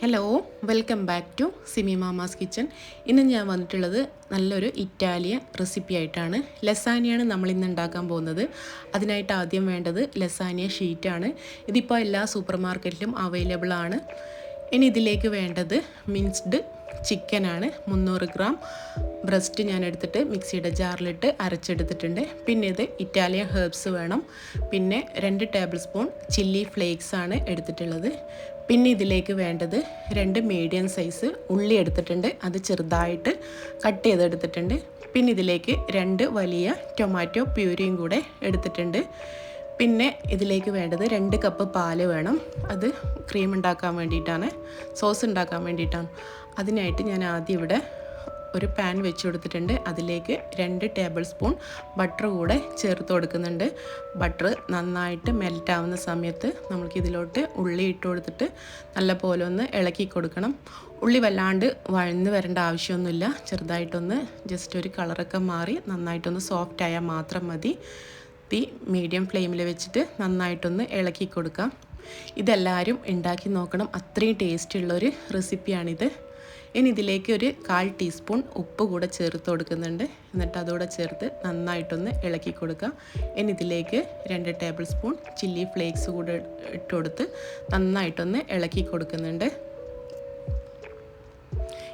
Hello welcome back to Simi mama's kitchen ഇന്ന് ഞാൻ വന്നിട്ടുള്ളത് നല്ലൊരു ഇറ്റാലിയൻ റെസിപ്പി ആയിട്ടാണ്. ലസാനിയാണ് നമ്മൾ ഇന്ന് ഉണ്ടാക്കാൻ പോകുന്നത്. അതിനായിട്ട് ആദ്യം വേണ്ടത് ലസാനിയ ഷീറ്റാണ് ഇതിപ്പോൾ എല്ലാ സൂപ്പർ മാർക്കറ്റിലും അവൈലബിൾ ആണ്. ഇനി ഇതിലേക്ക് വേണ്ടത് മിൻസ്ഡ് ചിക്കനാണ് മുന്നൂറ് ഗ്രാം ബ്രസ്റ്റ് ഞാൻ എടുത്തിട്ട് മിക്സിയുടെ ജാറിലിട്ട് അരച്ചെടുത്തിട്ടുണ്ട്. പിന്നെ ഇത് ഇറ്റാലിയൻ ഹേർബ്സ് വേണം. പിന്നെ രണ്ട് ടേബിൾ സ്പൂൺ ചില്ലി ഫ്ലേക്സ് ആണ് എടുത്തിട്ടുള്ളത്. പിന്നെ ഇതിലേക്ക് വേണ്ടത് രണ്ട് മീഡിയം സൈസ് ഉള്ളി എടുത്തിട്ടുണ്ട്. അത് ചെറുതായിട്ട് കട്ട് ചെയ്തെടുത്തിട്ടുണ്ട്. പിന്നെ ഇതിലേക്ക് രണ്ട് വലിയ ടൊമാറ്റോ പ്യൂരിയും കൂടെ എടുത്തിട്ടുണ്ട്. പിന്നെ ഇതിലേക്ക് വേണ്ടത് രണ്ട് കപ്പ് പാൽ വേണം. അത് ക്രീം ഉണ്ടാക്കാൻ വേണ്ടിയിട്ടാണ് സോസ് ഉണ്ടാക്കാൻ വേണ്ടിയിട്ടാണ്. അതിനായിട്ട് ഞാൻ ആദ്യം ഇവിടെ ഒരു പാൻ വെച്ച് കൊടുത്തിട്ടുണ്ട്. അതിലേക്ക് രണ്ട് ടേബിൾ സ്പൂൺ ബട്ടർ കൂടെ ചേർത്ത് കൊടുക്കുന്നുണ്ട്. ബട്ടർ നന്നായിട്ട് മെൽറ്റ് ആവുന്ന സമയത്ത് നമുക്ക് ഇതിലോട്ട് ഉള്ളി ഇട്ട് കൊടുത്തിട്ട് നല്ല പോലെ ഒന്ന് ഇളക്കി കൊടുക്കണം. ഉള്ളി വല്ലാണ്ട് വഴന്ന് വരേണ്ട ആവശ്യമൊന്നുമില്ല. ചെറുതായിട്ടൊന്ന് ജസ്റ്റ് ഒരു കളറൊക്കെ മാറി നന്നായിട്ടൊന്ന് സോഫ്റ്റ് ആയാൽ മാത്രം മതി. തീ മീഡിയം ഫ്ലെയിമിൽ വെച്ചിട്ട് നന്നായിട്ടൊന്ന് ഇളക്കി കൊടുക്കാം. ഇതെല്ലാവരും ഉണ്ടാക്കി നോക്കണം. അത്രയും ടേസ്റ്റുള്ളൊരു റെസിപ്പിയാണിത് ഇനി ഇതിലേക്ക് ഒരു കാൽ ടീസ്പൂൺ ഉപ്പ് കൂടെ ചേർത്ത് കൊടുക്കുന്നുണ്ട്. എന്നിട്ട് അതുകൂടെ ചേർത്ത് നന്നായിട്ടൊന്ന് ഇളക്കി കൊടുക്കുക ഇനി ഇതിലേക്ക് രണ്ട് ടേബിൾ സ്പൂൺ ചില്ലി ഫ്ലേക്സ് കൂടെ ഇട്ട് കൊടുത്ത് നന്നായിട്ടൊന്ന് ഇളക്കി കൊടുക്കുന്നുണ്ട്.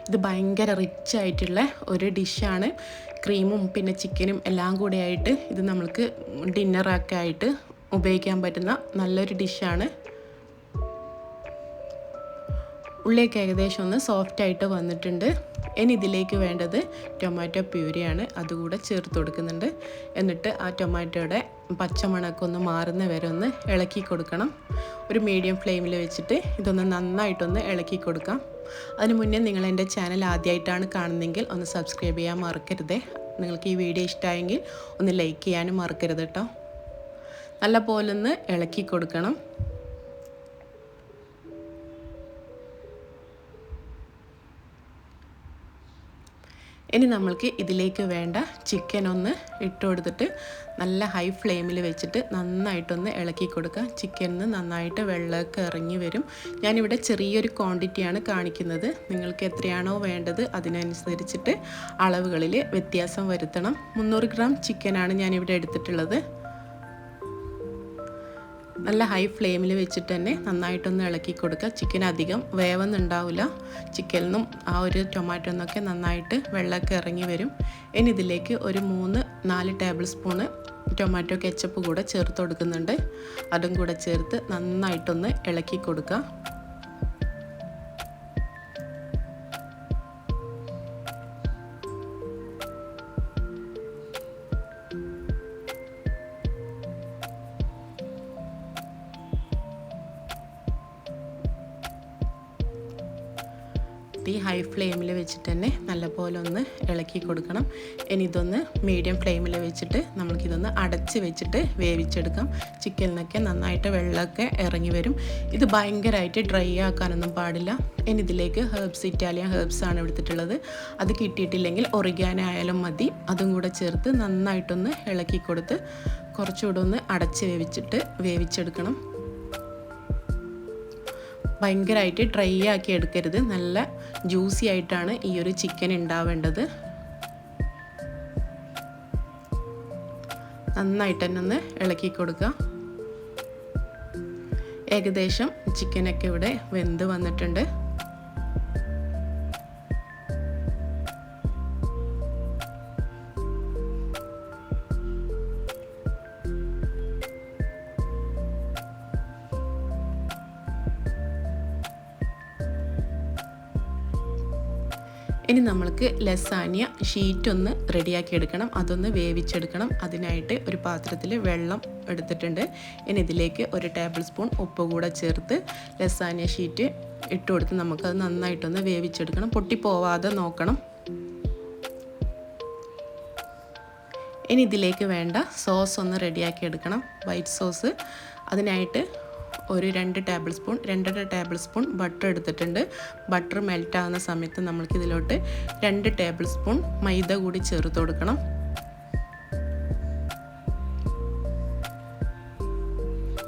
ഇത് ഭയങ്കര റിച്ച് ആയിട്ടുള്ള ഒരു ഡിഷാണ്. ക്രീമും പിന്നെ ചിക്കനും എല്ലാം കൂടെ ആയിട്ട് ഇത് നമ്മൾക്ക് ഡിന്നറൊക്കെ ആയിട്ട് ഉപയോഗിക്കാൻ പറ്റുന്ന നല്ലൊരു ഡിഷാണ്. ഉള്ളിയൊക്കെ ഏകദേശം ഒന്ന് സോഫ്റ്റ് ആയിട്ട് വന്നിട്ടുണ്ട്. ഇനി ഇതിലേക്ക് വേണ്ടത് ടൊമാറ്റോ പ്യൂരിയാണ്. അതുകൂടെ ചേർത്ത് കൊടുക്കുന്നുണ്ട്. എന്നിട്ട് ആ ടൊമാറ്റോയുടെ പച്ചമണക്കം ഒന്ന് മാറുന്ന വരെ ഒന്ന് ഇളക്കി കൊടുക്കണം. ഒരു മീഡിയം ഫ്ലെയിമിൽ വെച്ചിട്ട് ഇതൊന്ന് നന്നായിട്ടൊന്ന് ഇളക്കി കൊടുക്കാം. അതിനു മുന്നേ നിങ്ങൾ എന്റെ ചാനൽ ആദ്യമായിട്ടാണ് കാണുന്നതെങ്കിൽ ഒന്ന് സബ്സ്ക്രൈബ് ചെയ്യാൻ മറക്കരുതേ. നിങ്ങൾക്ക് ഈ വീഡിയോ ഇഷ്ടമായെങ്കിൽ ഒന്ന് ലൈക്ക് ചെയ്യാനും മറക്കരുത് കേട്ടോ. നല്ല പോലെ ഒന്ന് ഇളക്കി കൊടുക്കണം. ഇനി നമ്മൾക്ക് ഇതിലേക്ക് വേണ്ട ചിക്കൻ ഒന്ന് ഇട്ട് കൊടുത്തിട്ട് നല്ല ഹൈ ഫ്ലെയിമിൽ വെച്ചിട്ട് നന്നായിട്ടൊന്ന് ഇളക്കി കൊടുക്കുക. ചിക്കനിന്ന് നന്നായിട്ട് വെള്ളമൊക്കെ ഇറങ്ങി വരും. ഞാനിവിടെ ചെറിയൊരു ക്വാണ്ടിറ്റിയാണ് കാണിക്കുന്നത്. നിങ്ങൾക്ക് എത്രയാണോ വേണ്ടത് അതിനനുസരിച്ചിട്ട് അളവുകളിൽ വ്യത്യാസം വരുത്തണം. മുന്നൂറ് ഗ്രാം ചിക്കനാണ് ഞാനിവിടെ എടുത്തിട്ടുള്ളത്. നല്ല ഹൈ ഫ്ലെയിമിൽ വെച്ചിട്ട് തന്നെ നന്നായിട്ടൊന്ന് ഇളക്കി കൊടുക്കുക. ചിക്കൻ അധികം വേവൊന്നുണ്ടാവില്ല ചിക്കനിന്നും ആ ഒരു ടൊമാറ്റോ നിന്നൊക്കെ നന്നായിട്ട് വെള്ളമൊക്കെ ഇറങ്ങി വരും. ഇനി ഇതിലേക്ക് ഒരു മൂന്ന് നാല് ടേബിൾ സ്പൂണ് ടൊമാറ്റോ കെച്ചപ്പ് കൂടെ ചേർത്ത് കൊടുക്കുന്നുണ്ട്. അതും കൂടെ ചേർത്ത് നന്നായിട്ടൊന്ന് ഇളക്കി കൊടുക്കുക. തീ ഹൈ ഫ്ലെയിമിൽ വെച്ചിട്ട് തന്നെ നല്ലപോലെ ഒന്ന് ഇളക്കി കൊടുക്കണം. ഇനി ഇതൊന്ന് മീഡിയം ഫ്ലെയിമിൽ വെച്ചിട്ട് നമുക്കിതൊന്ന് അടച്ച് വെച്ചിട്ട് വേവിച്ചെടുക്കാം. ചിക്കനിലൊക്കെ നന്നായിട്ട് വെള്ളമൊക്കെ ഇറങ്ങി വരും. ഇത് ഭയങ്കരമായിട്ട് ഡ്രൈ ആക്കാനൊന്നും പാടില്ല. ഇനി ഇതിലേക്ക് ഹെർബ്സ് ഇറ്റാലിയൻ ഹെർബ്സ് ആണ് എടുത്തിട്ടുള്ളത്. അത് കിട്ടിയിട്ടില്ലെങ്കിൽ ഒറിഗാനോ ആയാലും മതി. അതും കൂടെ ചേർത്ത് നന്നായിട്ടൊന്ന് ഇളക്കി കൊടുത്ത് കുറച്ചുകൂടെ ഒന്ന് അടച്ച് വേവിച്ചിട്ട് വേവിച്ചെടുക്കണം. ഭയങ്കരമായിട്ട് ഡ്രൈ ആക്കി എടുക്കരുത്. നല്ല ജ്യൂസി ആയിട്ടാണ് ഈ ഒരു ചിക്കൻ ഉണ്ടാവേണ്ടത്. നന്നായിട്ട് തന്നെ ഒന്ന് ഇളക്കി കൊടുക്കുക. ഏകദേശം ചിക്കനൊക്കെ ഇവിടെ വെന്ത് വന്നിട്ടുണ്ട്. ഇനി നമ്മൾക്ക് ലസാനിയ ഷീറ്റ് ഒന്ന് റെഡിയാക്കി എടുക്കണം. അതൊന്ന് വേവിച്ചെടുക്കണം. അതിനായിട്ട് ഒരു പാത്രത്തിൽ വെള്ളം എടുത്തിട്ടുണ്ട്. ഇനി ഇതിലേക്ക് ഒരു ടേബിൾ സ്പൂൺ ഉപ്പ് കൂടെ ചേർത്ത് ലസാനിയ ഷീറ്റ് ഇട്ട് കൊടുത്ത് നമുക്കത് നന്നായിട്ടൊന്ന് വേവിച്ചെടുക്കണം. പൊട്ടിപ്പോവാതെ നോക്കണം. ഇനി ഇതിലേക്ക് വേണ്ട സോസ് ഒന്ന് റെഡിയാക്കി എടുക്കണം. വൈറ്റ് സോസ് അതിനായിട്ട് ഒരു രണ്ട് ടേബിൾ സ്പൂൺ രണ്ടര ടേബിൾ സ്പൂൺ ബട്ടർ എടുത്തിട്ടുണ്ട്. ബട്ടർ മെൽറ്റ് ആകുന്ന സമയത്ത് നമ്മൾക്ക് ഇതിലോട്ട് രണ്ട് ടേബിൾ സ്പൂൺ മൈദ കൂടി ചേർത്ത് കൊടുക്കണം.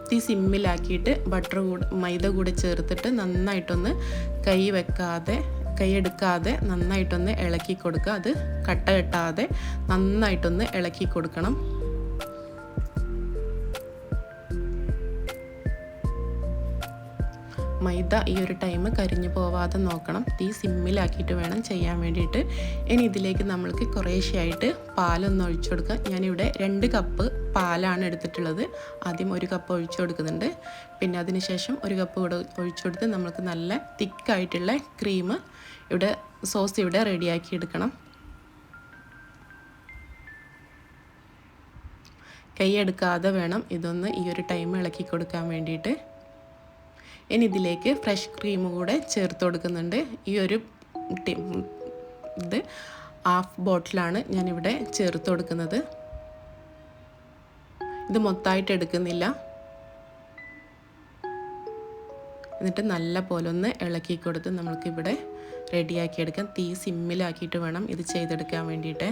തീ സിമ്മിലാക്കിയിട്ട് ബട്ടർ കൂടെ മൈദ കൂടെ ചേർത്തിട്ട് നന്നായിട്ടൊന്ന് കൈ വെക്കാതെ കൈ എടുക്കാതെ നന്നായിട്ടൊന്ന് ഇളക്കി കൊടുക്കുക. അത് കട്ട കെട്ടാതെ നന്നായിട്ടൊന്ന് ഇളക്കി കൊടുക്കണം. മൈദ ഈ ഒരു ടൈം കരിഞ്ഞു പോവാതെ നോക്കണം. തീ സിമ്മിലാക്കിയിട്ട് വേണം ചെയ്യാൻ വേണ്ടിയിട്ട്. ഇനി ഇതിലേക്ക് നമ്മൾക്ക് കുറേശ്ശെയായിട്ട് പാലൊന്ന് ഒഴിച്ചു കൊടുക്കുക ഞാനിവിടെ രണ്ട് കപ്പ് പാലാണ് എടുത്തിട്ടുള്ളത്. ആദ്യം ഒരു കപ്പ് ഒഴിച്ചു കൊടുക്കുന്നുണ്ട്. പിന്നെ അതിനുശേഷം ഒരു കപ്പ് കൂടെ ഒഴിച്ചു കൊടുത്ത് നമ്മൾക്ക് നല്ല തിക്കായിട്ടുള്ള ക്രീം ഇവിടെ സോസ് ഇവിടെ റെഡിയാക്കി എടുക്കണം. കൈ എടുക്കാതെ വേണം ഇതൊന്ന് ഈ ഒരു ടൈം ഇളക്കി കൊടുക്കാൻ വേണ്ടിയിട്ട്. ഇനി ഇതിലേക്ക് ഫ്രഷ് ക്രീം കൂടെ ചേർത്ത് കൊടുക്കുന്നുണ്ട്. ഈ ഒരു ഇത് ഹാഫ് ബോട്ടിലാണ് ഞാനിവിടെ ചേർത്ത് കൊടുക്കുന്നത്. ഇത് മൊത്തമായിട്ട് എടുക്കുന്നില്ല. എന്നിട്ട് നല്ല പോലെ ഒന്ന് ഇളക്കി കൊടുത്ത് നമ്മൾക്കിവിടെ റെഡിയാക്കിയെടുക്കാം തീ സിമ്മിലാക്കിയിട്ട് വേണം ഇത് ചെയ്തെടുക്കാൻ വേണ്ടിയിട്ട്.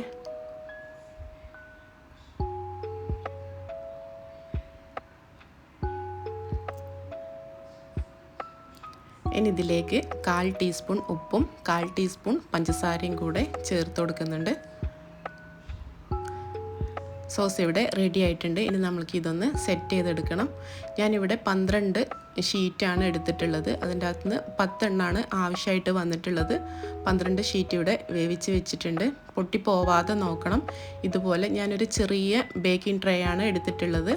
ഇനി ഇതിലേക്ക് കാൽ ടീസ്പൂൺ ഉപ്പും കാൽ ടീസ്പൂൺ പഞ്ചസാരയും കൂടെ ചേർത്ത് കൊടുക്കുന്നുണ്ട്. സോസ് ഇവിടെ റെഡി ആയിട്ടുണ്ട്. ഇനി നമ്മൾക്ക് ഇതൊന്ന് സെറ്റ് ചെയ്തെടുക്കണം. ഞാനിവിടെ പന്ത്രണ്ട് ഷീറ്റാണ് എടുത്തിട്ടുള്ളത്. അതിന്റെ അകത്ത് നിന്ന് പത്തെണ്ണമാണ് ആവശ്യമായിട്ട് വന്നിട്ടുള്ളത്. പന്ത്രണ്ട് ഷീറ്റ് ഇവിടെ വേവിച്ച് വെച്ചിട്ടുണ്ട്. പൊട്ടിപ്പോവാതെ നോക്കണം. ഇതുപോലെ ഞാനൊരു ചെറിയ ബേക്കിംഗ് ട്രേ ആണ് എടുത്തിട്ടുള്ളത്.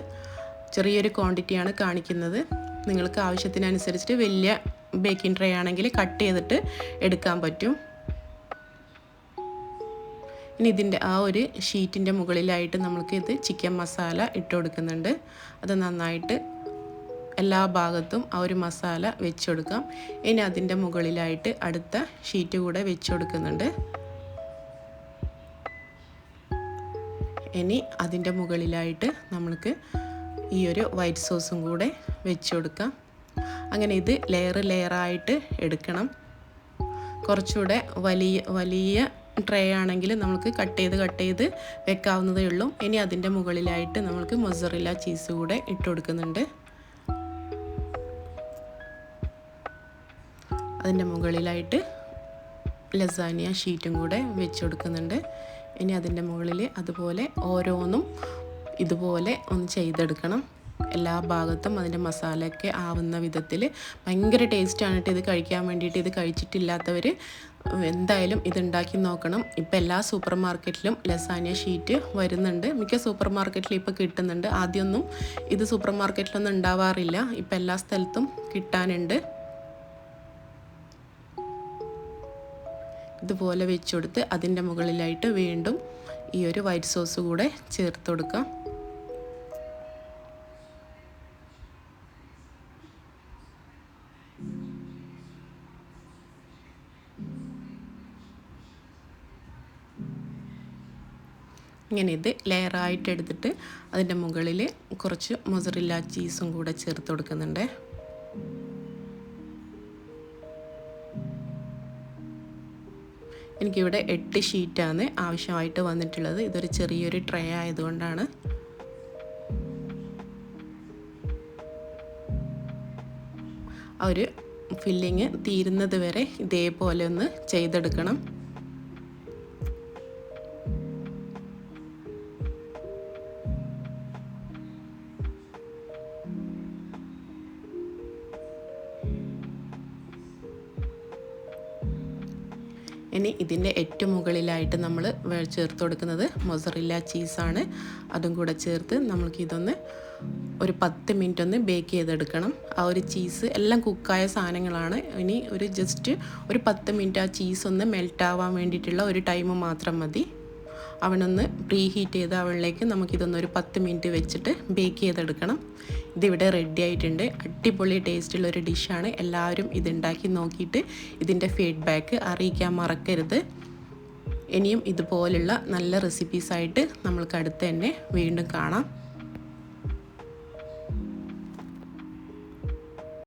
ചെറിയൊരു ക്വാണ്ടിറ്റിയാണ് കാണിക്കുന്നത്. നിങ്ങൾക്ക് ആവശ്യത്തിനനുസരിച്ചിട്ട് വലിയ ബേക്കിംഗ് ട്രേ ആണെങ്കിൽ കട്ട് ചെയ്തിട്ട് എടുക്കാൻ പറ്റും. ഇനി ഇതിന്റെ ആ ഒരു ഷീറ്റിന്റെ മുകളിലായിട്ട് നമ്മൾക്ക് ഇത് ചിക്കൻ മസാല ഇട്ട് കൊടുക്കുന്നുണ്ട്. അത് നന്നായിട്ട് എല്ലാ ഭാഗത്തും ആ ഒരു മസാല വെച്ച് കൊടുക്കാം. ഇനി അതിന്റെ മുകളിലായിട്ട് അടുത്ത ഷീറ്റ് കൂടെ വെച്ച് കൊടുക്കുന്നുണ്ട്. ഇനി അതിന്റെ മുകളിലായിട്ട് നമ്മൾക്ക് ഈ ഒരു വൈറ്റ് സോസും കൂടെ വെച്ച് കൊടുക്കാം. അങ്ങനെ ഇത് ലെയർ ലെയറായിട്ട് എടുക്കണം. കുറച്ചുകൂടെ വലിയ വലിയ ട്രേ ആണെങ്കിൽ നമുക്ക് കട്ട് ചെയ്ത് കട്ട് ചെയ്ത് വെക്കാവുന്നതേ ഉള്ളൂ. ഇനി അതിന്റെ മുകളിലായിട്ട് നമുക്ക് മൊസറില്ല ചീസ് കൂടെ ഇട്ട് കൊടുക്കുന്നുണ്ട്. അതിന്റെ മുകളിലായിട്ട് ലസാനിയ ഷീറ്റും കൂടെ വെച്ച് കൊടുക്കുന്നുണ്ട്. ഇനി അതിന്റെ മുകളിൽ അതുപോലെ ഓരോന്നും ഇതുപോലെ ഒന്ന് ചെയ്തെടുക്കണം. എല്ലാ ഭാഗത്തും അതിന്റെ മസാലയൊക്കെ ആവുന്ന വിധത്തിൽ ഭയങ്കര ടേസ്റ്റാണ് കേട്ടോ ഇത് കഴിക്കാൻ വേണ്ടിയിട്ട് ഇത് കഴിച്ചിട്ടില്ലാത്തവർ എന്തായാലും ഇതുണ്ടാക്കി നോക്കണം. ഇപ്പം എല്ലാ സൂപ്പർ മാർക്കറ്റിലും ലസാനിയ ഷീറ്റ് വരുന്നുണ്ട്. മിക്ക സൂപ്പർ മാർക്കറ്റിലും ഇപ്പോൾ കിട്ടുന്നുണ്ട്. ആദ്യമൊന്നും ഇത് സൂപ്പർ മാർക്കറ്റിലൊന്നും ഉണ്ടാവാറില്ല. ഇപ്പം എല്ലാ സ്ഥലത്തും കിട്ടാനുണ്ട്. ഇതുപോലെ വെച്ചുകൊടുത്ത് അതിന്റെ മുകളിലായിട്ട് വീണ്ടും ഈ ഒരു വൈറ്റ് സോസ് കൂടെ ചേർത്ത് കൊടുക്കാം. ഇങ്ങനെ ഇത് ലെയറായിട്ട് എടുത്തിട്ട് അതിന്റെ മുകളിൽ കുറച്ച് മൊസറില്ല ചീസും കൂടെ ചേർത്ത് കൊടുക്കുന്നുണ്ട്. എനിക്കിവിടെ എട്ട് ഷീറ്റാണ് ആവശ്യമായിട്ട് വന്നിട്ടുള്ളത്. ഇതൊരു ചെറിയൊരു ട്രേ ആയതുകൊണ്ടാണ്. ആ ഒരു ഫില്ലിങ് തീരുന്നത് വരെ ഇതേപോലെ ഒന്ന് ചെയ്തെടുക്കണം. ഇനി ഇതിന്റെ ഏറ്റവും മുകളിലായിട്ട് നമ്മൾ ചേർത്ത് കൊടുക്കുന്നത് മൊസറില്ല ചീസാണ്. അതും കൂടെ ചേർത്ത് നമ്മൾക്ക് ഇതൊന്ന് ഒരു പത്ത് മിനിറ്റ് ഒന്ന് ബേക്ക് ചെയ്തെടുക്കണം. ആ ഒരു ചീസ് എല്ലാം കുക്കായ സാധനങ്ങളാണ്. ഇനി ഒരു ജസ്റ്റ് ഒരു പത്ത് മിനിറ്റ് ആ ചീസ് ഒന്ന് മെൽട്ടാവാൻ വേണ്ടിയിട്ടുള്ള ഒരു ടൈം മാത്രം മതി. അവനൊന്ന് പ്രീ ഹീറ്റ് ചെയ്ത് അവളിലേക്ക് നമുക്കിതൊന്ന് ഒരു പത്ത് മിനിറ്റ് വെച്ചിട്ട് ബേക്ക് ചെയ്തെടുക്കണം. ഇതിവിടെ റെഡി ആയിട്ടുണ്ട്. അടിപൊളി ടേസ്റ്റുള്ള ഒരു ഡിഷാണ് എല്ലാവരും ഇതുണ്ടാക്കി നോക്കിയിട്ട് ഇതിന്റെ ഫീഡ്ബാക്ക് അറിയിക്കാൻ മറക്കരുത്. ഇനിയും ഇതുപോലുള്ള നല്ല റെസിപ്പീസായിട്ട് നമ്മൾക്ക് അടുത്ത് തന്നെ വീണ്ടും കാണാം.